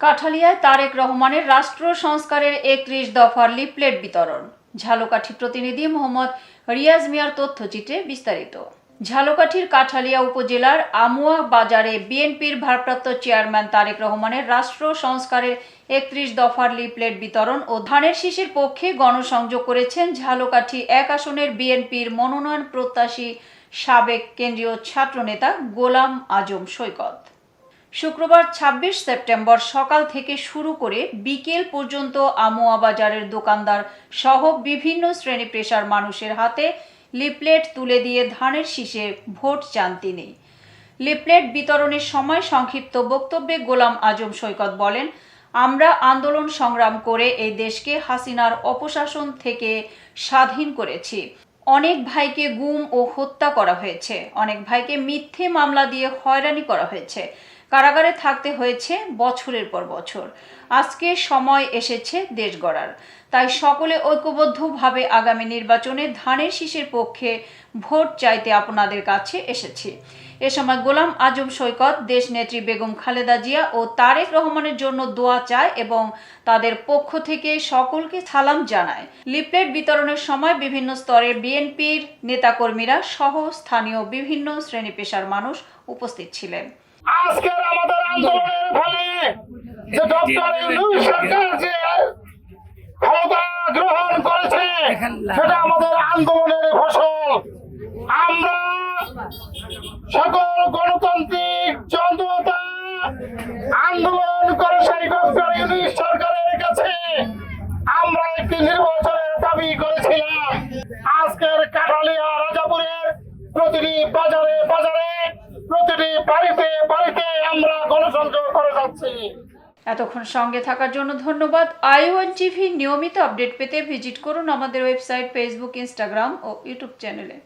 কাঠালিয়ায় তারেক রহমানের রাষ্ট্র সংস্কারের একত্রিশ দফার লিফলেট বিতরণ। ঝালকাঠি প্রতিনিধি মোহাম্মদ রিয়াজ মিয়ার তথ্যচিত্রে বিস্তারিত। ঝালকাঠির কাঠালিয়া উপজেলার আমুয়া বাজারে বিএনপির ভারপ্রাপ্ত চেয়ারম্যান তারেক রহমানের রাষ্ট্র সংস্কারের একত্রিশ দফার লিফলেট বিতরণ ও ধানের শীষের পক্ষে গণসংযোগ করেছেন ঝালকাঠি এক আসনের বিএনপির মনোনয়ন প্রত্যাশী সাবেক কেন্দ্রীয় ছাত্রনেতা গোলাম আজম সৈকত। শুক্রবার ২৬ সেপ্টেম্বর সকাল থেকে শুরু করে বিকেল পর্যন্ত আমুয়া বাজারের দোকানদার সহ বিভিন্ন শ্রেণি পেশার মানুষের হাতে লিপলেট তুলে দিয়ে ধানের শীষে ভোট চান তিনি। লিপলেট বিতরণের সময় সংক্ষিপ্ত বক্তব্যে গোলাম আজম সৈকত বলেন, আমরা আন্দোলন সংগ্রাম করে এই দেশকে হাসিনার অপশাসন থেকে স্বাধীন করেছি। অনেক ভাইকে গুম ও হত্যা করা হয়েছে। অনেক ভাইকে মিথ্যে মামলা দিয়ে হয়রানি করা হয়েছে। কারাগারে থাকতে হয়েছে বছরের পর বছর। আজকে সময় এসেছে দেশ গড়ার। তাই সকলে ঐক্যবদ্ধভাবে আগামী নির্বাচনে ধানের শীষের পক্ষে ভোট চাইতে আপনাদের কাছে এসেছি। এ সময় গোলাম আজম সৈকত, দেশ নেত্রী বেগম খালেদা জিয়া ও তারেক রহমানের জন্য দোয়া চায় এবং তাদের পক্ষ থেকে সকলকে সালাম জানায়। লিফলেট বিতরণের সময় বিভিন্ন স্তরের বিএনপির নেতাকর্মীরা সহ স্থানীয় বিভিন্ন শ্রেণি পেশার মানুষ উপস্থিত ছিলেন। সেটা আমাদের আন্দোলনের ফসল। আমরা সকল গণতান্ত্রিক জনতা আন্দোলন করে ইউনুস সরকারের কাছে আমরা একটি নির্বাচনের দাবি করেছিলাম। আজকের কাঠালিয়া রাজাপুরের প্রতিটি বাজারে বাজারে, প্রতিটি বাড়িতে বাড়িতে আমরা গণসংযোগ করে যাচ্ছি। এতক্ষণ সঙ্গে থাকার জন্য ধন্যবাদ। আই ওয়ান টিভি নিয়মিত আপডেট পেতে ভিজিট করুন আমাদের ওয়েবসাইট, ফেসবুক, ইনস্টাগ্রাম ও ইউটিউব চ্যানেলে।